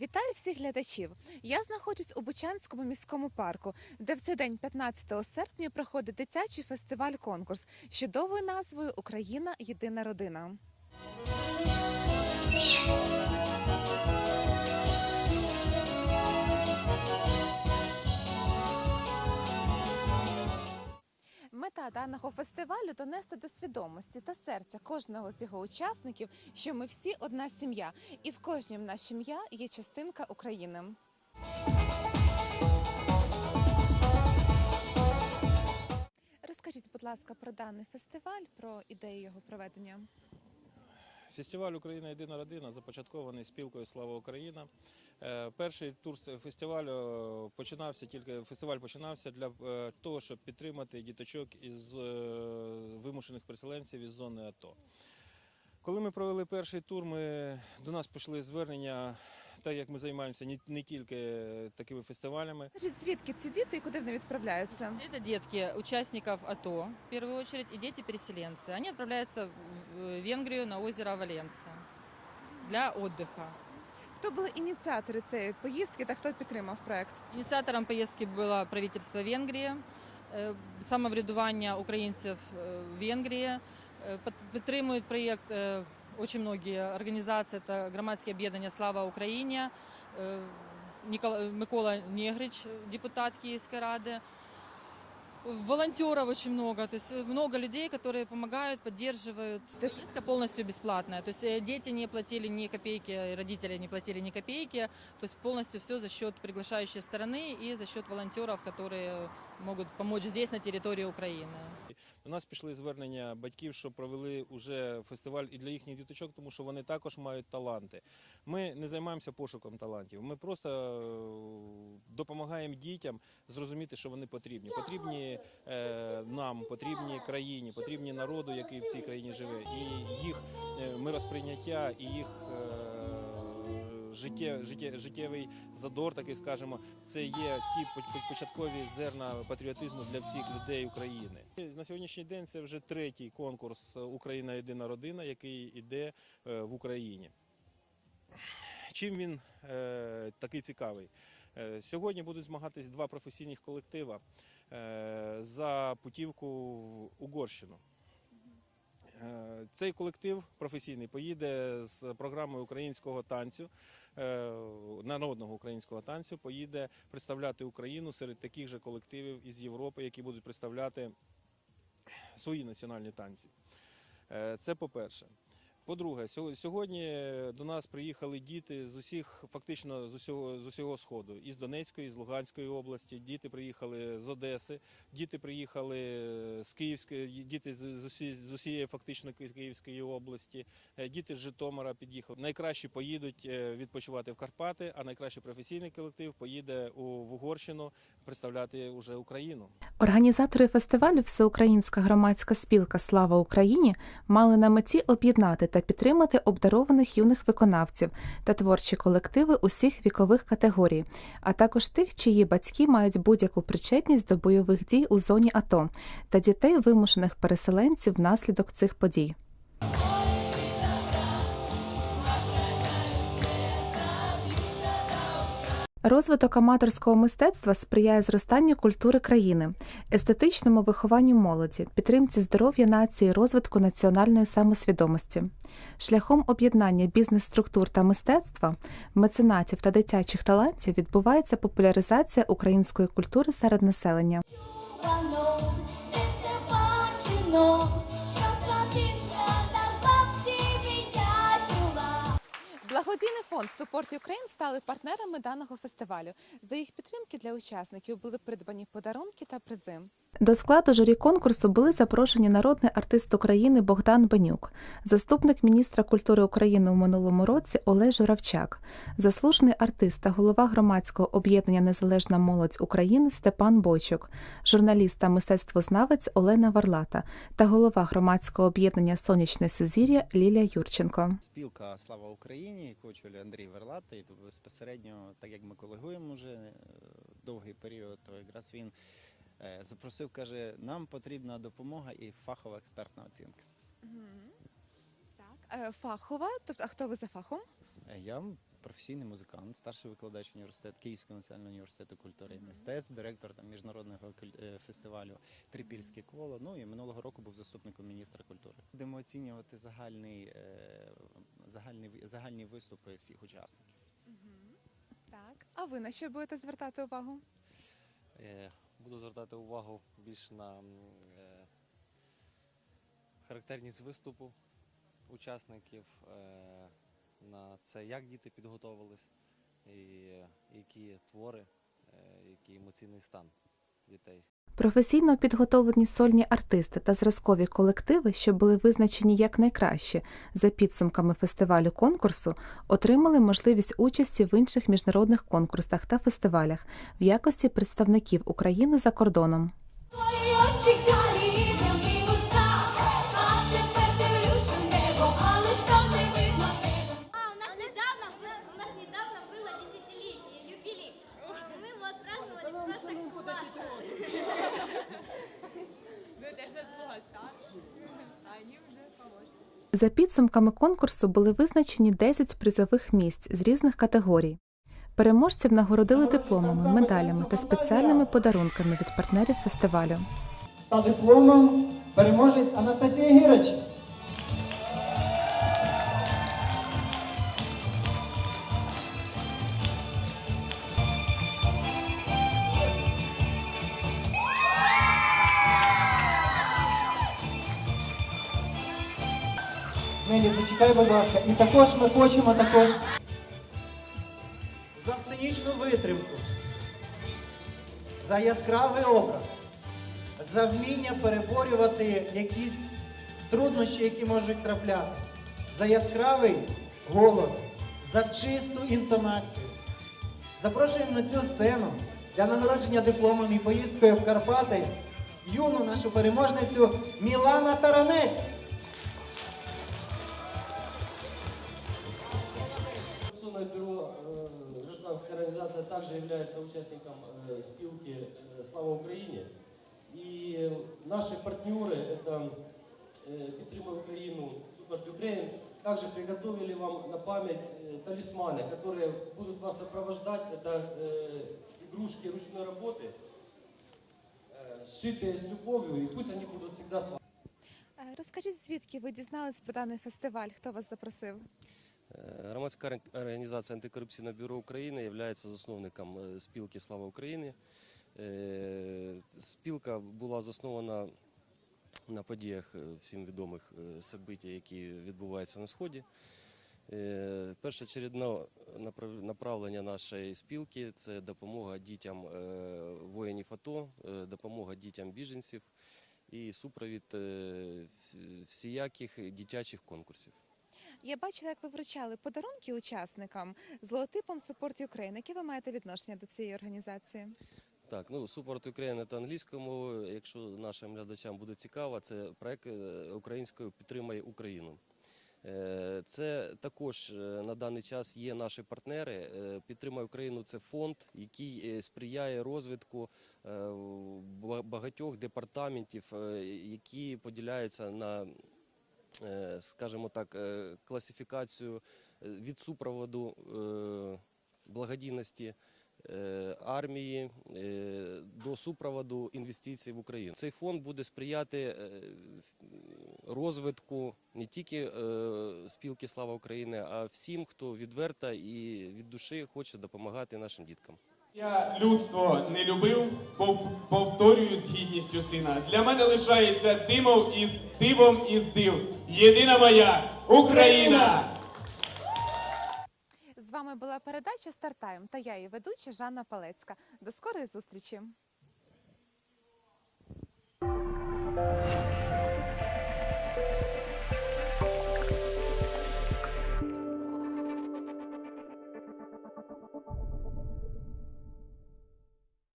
Вітаю всіх глядачів. Я знаходжусь у Бучанському міському парку, де в цей день, 15 серпня, проходить дитячий фестиваль-конкурс з чудовою назвою Україна єдина родина. Мета даного фестивалю донести до свідомості та серця кожного з його учасників, що ми всі одна сім'я, і в кожній наша сім'я є частинка України. Розкажіть, будь ласка, про даний фестиваль, про ідею його проведення. Фестиваль Україна єдина родина започаткований спілкою Слава Україна. Е, Перший тур фестивалю починався тільки фестиваль починався для е, того, щоб підтримати діточок із е, вимушених переселенців із зони АТО. Коли ми провели перший тур, ми, до нас пішли звернення, так як ми займаємося не, не тільки такими фестивалями, Скажіть, звідки ці діти і куди вони відправляються? Это детки участников АТО, в первую очередь, и дети-переселенцы. Они отправляются в Венгрию на озеро Валенса для отдыха. Хто були ініціатори цієї поїздки та хто підтримав проект? Инициатором поездки было правительство Венгрии, э, самоврядування українців э, в Венгрії. Э, під- Підтримують проєкт э, очень многие організації та громадське об'єднання Слава Україні, э, Нікола- Микола Негрич, депутат Киевской Рады. Волонтеров очень много, то есть э, много людей, которые помогают, поддерживают. Так- Поездка полностью бесплатная, то есть э, дети не платили ни копейки, и родители не платили ни копейки, то есть полностью все за счет приглашающей стороны и за счет волонтеров, которые могут помочь здесь, на территории Украины. До нас пішли звернення батьків, що провели уже фестиваль і для їхніх діточок, тому що вони також мають таланти. Ми не займаємося пошуком талантів. Ми просто е, допомагаємо дітям зрозуміти, що вони потрібні. Потрібні е, нам, потрібні країні, потрібні народу, який в цій країні живе, і їх е, миросприйняття, і їх. е, Життє, життє, життєвий задор, такий скажемо, це є ті по- по- початкові зерна патріотизму для всіх людей України. На сьогоднішній день це вже третій конкурс Україна єдина родина, який іде е, в Україні. Чим він е, такий цікавий? Е, Сьогодні будуть змагатись два професійних колектива е, за путівку в Угорщину. Е, Цей колектив професійний поїде з програмою українського танцю, народного українського танцю, поїде представляти Україну серед таких же колективів із Європи, які будуть представляти свої національні танці. Е, Це по-перше. По-друге, сьогодні до нас приїхали діти з усіх, фактично з усього, з усього сходу, із Донецької, з Луганської області. Діти приїхали з Одеси, діти приїхали з Київської, діти з, усі- з усієї фактично Київської області, е, діти з Житомира під'їхали. Найкращі поїдуть е, відпочивати в Карпати, а найкращий професійний колектив поїде у в Угорщину представляти уже Україну. Організатори фестивалю Всеукраїнська громадська спілка Слава Україні мали на меті об'єднати та підтримати обдарованих юних виконавців та творчі колективи усіх вікових категорій, а також тих, чиї батьки мають будь-яку причетність до бойових дій у зоні АТО та дітей вимушених переселенців внаслідок цих подій. Розвиток аматорського мистецтва сприяє зростанню культури країни, естетичному вихованню молоді, підтримці здоров'я нації, розвитку національної самосвідомості. Шляхом об'єднання бізнес-структур та мистецтва, меценатів та дитячих талантів відбувається популяризація української культури серед населення. Благодійний фонд Support Ukraine стали партнерами даного фестивалю. За їх підтримки для учасників були придбані подарунки та призи. До складу журі конкурсу були запрошені народний артист України Богдан Бенюк, заступник міністра культури України у минулому році Олег Журавчак, заслужений артист та голова громадського об'єднання Незалежна молодь України Степан Бойчук, журналіст та мистецтвознавець Олена Варлата та голова громадського об'єднання Сонячне Сузір'я Лілія Юрченко. Спілка Слава Україні, очолює Андрій Верлатий, то безпосередньо, так як ми колегуємо вже е, довгий період, то якраз він запросив, каже, нам потрібна допомога і фахова експертна оцінка. Так. Е, Фахова, тобто, а хто ви за фахом? Е, Я професійний музикант, старший викладач університету Київського національного університету культури і мистецтв, директор там міжнародного е, фестивалю Трипільське коло. Ну і минулого року був заступником міністра культури. Будемо оцінювати загальний, е, загальний загальні виступи всіх учасників. Так. А ви на що будете звертати увагу? Буду звертати увагу більш на е, характерність виступу учасників, е, на це, як діти підготовились, і е, які твори, який емоційний стан дітей. Професійно підготовлені сольні артисти та зразкові колективи, що були визначені як найкращі за підсумками фестивалю конкурсу, отримали можливість участі в інших міжнародних конкурсах та фестивалях в якості представників України за кордоном. За підсумками конкурсу були визначені 10 призових місць з різних категорій. Переможців нагородили дипломами, медалями та спеціальними подарунками від партнерів фестивалю. та дипломом переможець Анастасія Гірач. Нелі, зачекай, будь ласка. І також ми хочемо також за сценічну витримку, за яскравий образ, за вміння переборювати якісь труднощі, які можуть траплятися, за яскравий голос, за чисту інтонацію. Запрошуємо на цю сцену для нагородження дипломом і поїздкою в Карпати юну нашу переможницю Мілана Таранець. Информационное бюро э, «Гражданская организация» также является участником э, спилки э, «Слава Украине». И наши партнеры, это э, «Підтримуй Украину», «Support Ukraine», также приготовили вам на память э, талисманы, которые будут вас сопровождать. Это э, игрушки ручной работы, э, сшитые с любовью, и пусть они будут всегда с вами. Е, Розкажіть, звідки ви дізнались про даний фестиваль? Хто вас запросив? Е, Громадська організація Антикорупційне бюро України є засновником е, спілки Слава Україні. Е, Спілка була заснована на подіях всім відомих событий, які відбуваються на Сході. Е, Першочередне направлення нашої спілки це допомога дітям воїнів АТО, допомога дітям біженців і супровід всіяких дитячих конкурсів. Я бачила, як ви вручали подарунки учасникам з логотипом Support Ukraine. Яке ви маєте відношення до цієї організації? Так, ну Support Ukraine – це англійською мовою. Якщо нашим глядачам буде цікаво, це проект е, українською підтримає Україну. Е, Це також е, на даний час є наші партнери. Підтримай Україну це фонд, який сприяє розвитку багатьох департаментів, які поділяються на, скажімо так, е, класифікацію е, від супроводу е, благодійності е, армії е, до супроводу інвестицій в Україну. Цей фонд буде сприяти е, розвитку не тільки е, спілки Слава України, а всім, хто відверто і від душі хоче допомагати нашим діткам. Я людство не любив, повторюю з гідністю сина. Для мене лишається димом із дивом із див. Єдина моя Україна. З вами була передача Стартайм та я її ведуча Жанна Палецька. До скорої зустрічі.